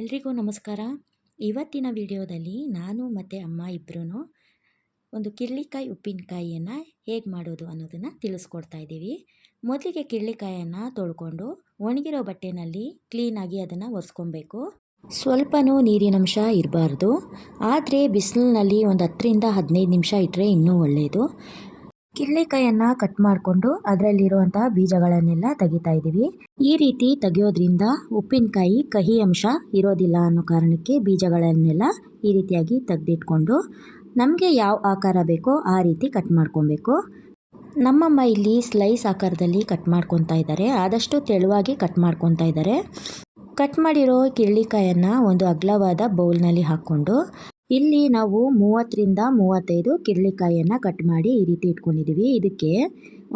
ಎಲ್ರಿಗೂ ನಮಸ್ಕಾರ. ಇವತ್ತಿನ ವಿಡಿಯೋದಲ್ಲಿ ನಾನು ಮತ್ತು ಅಮ್ಮ ಇಬ್ಬರೂ ಒಂದು ಕಿರ್ಳಿಕಾಯಿ ಉಪ್ಪಿನಕಾಯಿಯನ್ನು ಹೇಗೆ ಮಾಡೋದು ಅನ್ನೋದನ್ನು ತಿಳಿಸ್ಕೊಡ್ತಾ ಇದ್ದೀವಿ. ಮೊದಲಿಗೆ ಕಿರ್ಳಿಕಾಯನ್ನು ತೊಳ್ಕೊಂಡು ಒಣಗಿರೋ ಬಟ್ಟೆನಲ್ಲಿ ಕ್ಲೀನಾಗಿ ಅದನ್ನು ಒರೆಸ್ಕೊಬೇಕು. ಸ್ವಲ್ಪನೂ ನೀರಿನಂಶ ಇರಬಾರ್ದು. ಆದರೆ ಬಿಸಿಲಿನಲ್ಲಿ ಒಂದು ಹತ್ತರಿಂದ ಹದಿನೈದು ನಿಮಿಷ ಇಟ್ಟರೆ ಇನ್ನೂ ಒಳ್ಳೆಯದು ಕಿರ್ಳಿಕಾಯನ್ನು ಕಟ್ ಮಾಡಿಕೊಂಡು ಅದರಲ್ಲಿರುವಂತಹ ಬೀಜಗಳನ್ನೆಲ್ಲ ತೆಗಿತಾ ಇದ್ದೀವಿ. ಈ ರೀತಿ ತೆಗೆಯೋದ್ರಿಂದ ಉಪ್ಪಿನಕಾಯಿ ಕಹಿ ಅಂಶ ಇರೋದಿಲ್ಲ ಅನ್ನೋ ಕಾರಣಕ್ಕೆ ಬೀಜಗಳನ್ನೆಲ್ಲ ಈ ರೀತಿಯಾಗಿ ತೆಗೆದಿಟ್ಕೊಂಡು ನಮಗೆ ಯಾವ ಆಕಾರ ಬೇಕೋ ಆ ರೀತಿ ಕಟ್ ಮಾಡ್ಕೊಬೇಕು. ನಮ್ಮಮ್ಮ ಇಲ್ಲಿ ಸ್ಲೈಸ್ ಆಕಾರದಲ್ಲಿ ಕಟ್ ಮಾಡ್ಕೊತಾ ಇದ್ದಾರೆ. ಆದಷ್ಟು ತೆಳುವಾಗಿ ಕಟ್ ಮಾಡ್ಕೊತಾ ಇದ್ದಾರೆ. ಕಟ್ ಮಾಡಿರೋ ಕಿರ್ಳಿಕಾಯನ್ನು ಒಂದು ಅಗ್ಲವಾದ ಬೌಲ್ನಲ್ಲಿ ಹಾಕ್ಕೊಂಡು ಇಲ್ಲಿ ನಾವು ಮೂವತ್ತರಿಂದ ಮೂವತ್ತೈದು ಕಿರ್ಲಿಕಾಯಿಯನ್ನು ಕಟ್ ಮಾಡಿ ಈ ರೀತಿ ಇಟ್ಕೊಂಡಿದ್ದೀವಿ ಇದಕ್ಕೆ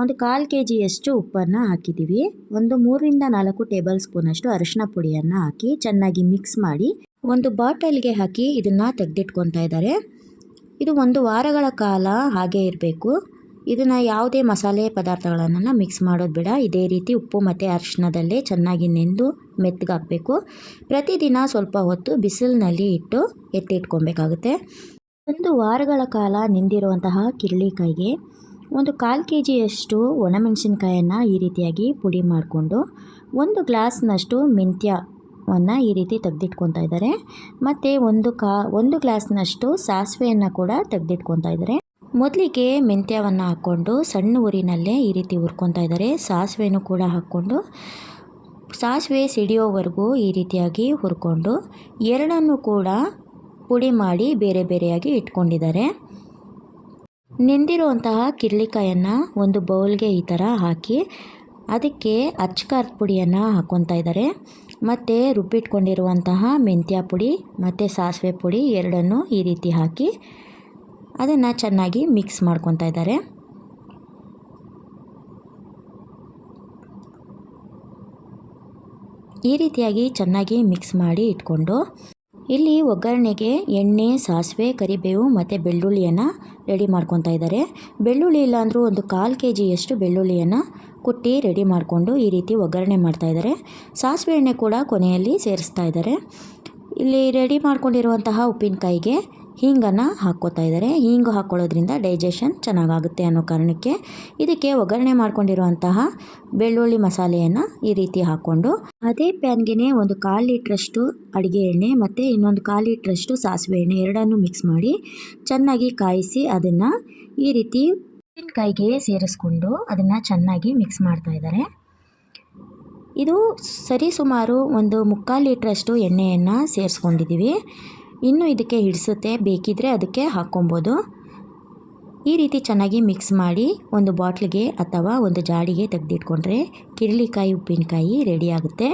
ಒಂದು ಕಾಲು ಕೆ ಜಿಯಷ್ಟು ಉಪ್ಪನ್ನು ಹಾಕಿದ್ದೀವಿ ಒಂದು ಮೂರರಿಂದ ನಾಲ್ಕು ಟೇಬಲ್ ಸ್ಪೂನಷ್ಟು ಅರಿಶಿನ ಪುಡಿಯನ್ನು ಹಾಕಿ ಚೆನ್ನಾಗಿ ಮಿಕ್ಸ್ ಮಾಡಿ ಒಂದು ಬಾಟಲ್ಗೆ ಹಾಕಿ ಇದನ್ನು ತೆಗೆದಿಟ್ಕೊತಾ ಇದ್ದಾರೆ. ಇದು ಒಂದು ವಾರಗಳ ಕಾಲ ಹಾಗೆ ಇರಬೇಕು. ಇದನ್ನು ಯಾವುದೇ ಮಸಾಲೆ ಪದಾರ್ಥಗಳನ್ನು ಮಿಕ್ಸ್ ಮಾಡೋದು ಬೇಡ. ಇದೇ ರೀತಿ ಉಪ್ಪು ಮತ್ತು ಅರಿಶಿನದಲ್ಲೇ ಚೆನ್ನಾಗಿ ನೆಂದು ಮೆತ್ತಗಾಕಬೇಕು ಪ್ರತಿದಿನ ಸ್ವಲ್ಪ ಹೊತ್ತು ಬಿಸಿಲಿನಲ್ಲಿ ಇಟ್ಟು ಎತ್ತಿಟ್ಕೊಬೇಕಾಗುತ್ತೆ. ಒಂದು ವಾರಗಳ ಕಾಲ ನೆಂದಿರುವಂತಹ ಕಿರಳಿಕಾಯಿಗೆ ಒಂದು ಕಾಲು ಕೆ ಜಿಯಷ್ಟು ಒಣಮೆಣಸಿನ್ಕಾಯನ್ನು ಈ ರೀತಿಯಾಗಿ ಪುಡಿ ಮಾಡಿಕೊಂಡು ಒಂದು ಗ್ಲಾಸ್ನಷ್ಟು ಮೆಂತ್ಯವನ್ನು ಈ ರೀತಿ ತೆಗೆದಿಟ್ಕೊತಾ ಇದ್ದಾರೆ. ಮತ್ತು ಒಂದು ಕಾ, ಒಂದು ಗ್ಲಾಸ್ನಷ್ಟು ಸಾಸಿವೆಯನ್ನು ಕೂಡ ತೆಗೆದಿಟ್ಕೊತಾ ಇದ್ದಾರೆ. ಮೊದಲಿಗೆ ಮೆಂತ್ಯವನ್ನು ಹಾಕ್ಕೊಂಡು ಸಣ್ಣ ಊರಿನಲ್ಲೇ ಈ ರೀತಿ ಹುರ್ಕೊತಾ ಇದ್ದಾರೆ. ಸಾಸಿವೆನೂ ಕೂಡ ಹಾಕ್ಕೊಂಡು, ಸಾಸಿವೆ ಸಿಡಿಯೋವರೆಗೂ ಈ ರೀತಿಯಾಗಿ ಹುರ್ಕೊಂಡು, ಎರಡನ್ನು ಕೂಡ ಪುಡಿ ಮಾಡಿ ಬೇರೆ ಬೇರೆಯಾಗಿ ಇಟ್ಕೊಂಡಿದ್ದಾರೆ. ನೆಂದಿರುವಂತಹ ಕಿರ್ಲಿಕಾಯನ್ನು ಒಂದು ಬೌಲ್ಗೆ ಈ ಥರ ಹಾಕಿ ಅದಕ್ಕೆ ಅಚ್ಕಾರದ ಪುಡಿಯನ್ನು ಹಾಕ್ಕೊತಾ ಇದ್ದಾರೆ. ಮತ್ತು ರುಬ್ಬಿಟ್ಕೊಂಡಿರುವಂತಹ ಮೆಂತ್ಯ ಪುಡಿ, ಮತ್ತು ಸಾಸಿವೆ ಪುಡಿ ಎರಡನ್ನು ಈ ರೀತಿ ಹಾಕಿ ಅದನ್ನು ಚೆನ್ನಾಗಿ ಮಿಕ್ಸ್ ಮಾಡ್ಕೊತಾ ಇದ್ದಾರೆ. ಈ ರೀತಿಯಾಗಿ ಚೆನ್ನಾಗಿ ಮಿಕ್ಸ್ ಮಾಡಿ ಇಟ್ಕೊಂಡು ಇಲ್ಲಿ ಒಗ್ಗರಣೆಗೆ ಎಣ್ಣೆ, ಸಾಸಿವೆ, ಕರಿಬೇವು ಮತ್ತು ಬೆಳ್ಳುಳ್ಳಿಯನ್ನು ರೆಡಿ ಮಾಡ್ಕೊತಾ ಇದ್ದಾರೆ. ಬೆಳ್ಳುಳ್ಳಿ ಇಲ್ಲಾಂದರೂ ಒಂದು ಕಾಲು ಕೆ ಜಿಯಷ್ಟು ಬೆಳ್ಳುಳ್ಳಿಯನ್ನು ಕುಟ್ಟಿ ರೆಡಿ ಮಾಡಿಕೊಂಡು ಈ ರೀತಿ ಒಗ್ಗರಣೆ ಮಾಡ್ತಾ ಇದ್ದಾರೆ. ಸಾಸಿವೆ ಎಣ್ಣೆ ಕೂಡ ಕೊನೆಯಲ್ಲಿ ಸೇರಿಸ್ತಾ ಇದ್ದಾರೆ. ಇಲ್ಲಿ ರೆಡಿ ಮಾಡ್ಕೊಂಡಿರುವಂತಹ ಉಪ್ಪಿನಕಾಯಿಗೆ ಹೀಂಗನ್ನು ಹಾಕ್ಕೋತಾ ಇದ್ದಾರೆ. ಹಿಂಗು ಹಾಕ್ಕೊಳ್ಳೋದ್ರಿಂದ ಡೈಜೆಷನ್ ಚೆನ್ನಾಗಾಗುತ್ತೆ ಅನ್ನೋ ಕಾರಣಕ್ಕೆ ಇದಕ್ಕೆ ಒಗ್ಗರಣೆ ಮಾಡ್ಕೊಂಡಿರುವಂತಹ ಬೆಳ್ಳುಳ್ಳಿ ಮಸಾಲೆಯನ್ನು ಈ ರೀತಿ ಹಾಕ್ಕೊಂಡು ಅದೇ ಪ್ಯಾನ್ಗೆ ಒಂದು ಕಾಲು ಲೀಟ್ರಷ್ಟು ಅಡುಗೆ ಎಣ್ಣೆ ಮತ್ತು ಇನ್ನೊಂದು ಕಾಲು ಲೀಟ್ರಷ್ಟು ಸಾಸಿವೆ ಎಣ್ಣೆ ಎರಡನ್ನೂ ಮಿಕ್ಸ್ ಮಾಡಿ ಚೆನ್ನಾಗಿ ಕಾಯಿಸಿ ಅದನ್ನು ಈ ರೀತಿ ಉಪ್ಪಿನಕಾಯಿಗೆ ಸೇರಿಸ್ಕೊಂಡು ಅದನ್ನು ಚೆನ್ನಾಗಿ ಮಿಕ್ಸ್ ಮಾಡ್ತಾ ಇದ್ದಾರೆ. ಇದು ಸರಿಸುಮಾರು ಒಂದು ಮುಕ್ಕಾಲು ಲೀಟ್ರಷ್ಟು ಎಣ್ಣೆಯನ್ನು ಸೇರಿಸ್ಕೊಂಡಿದ್ದೀವಿ. ಇನ್ನು ಇದಕ್ಕೆ ಹಿಡಿಸುತ್ತೆ ಬೇಕಿದ್ದರೆ ಅದಕ್ಕೆ ಹಾಕ್ಕೊಬೋದು. ಈ ರೀತಿ ಚೆನ್ನಾಗಿ ಮಿಕ್ಸ್ ಮಾಡಿ ಒಂದು ಬಾಟ್ಲಿಗೆ ಅಥವಾ ಒಂದು ಜಾಡಿಗೆ ತೆಗೆದಿಟ್ಕೊಂಡ್ರೆ ಕಿರಳಿಕಾಯಿ, ಉಪ್ಪಿನಕಾಯಿ ರೆಡಿ ಆಗುತ್ತೆ.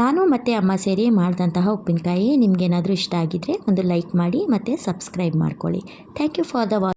ನಾನು ಮತ್ತು ಅಮ್ಮ ಸೇರಿ ಮಾಡಿದಂತಹ ಉಪ್ಪಿನಕಾಯಿ ನಿಮಗೇನಾದರೂ ಇಷ್ಟ ಆಗಿದ್ದರೆ ಒಂದು ಲೈಕ್ ಮಾಡಿ ಮತ್ತು ಸಬ್ಸ್ಕ್ರೈಬ್ ಮಾಡ್ಕೊಳ್ಳಿ. ಥ್ಯಾಂಕ್ ಯು ಫಾರ್ ದ ವಾ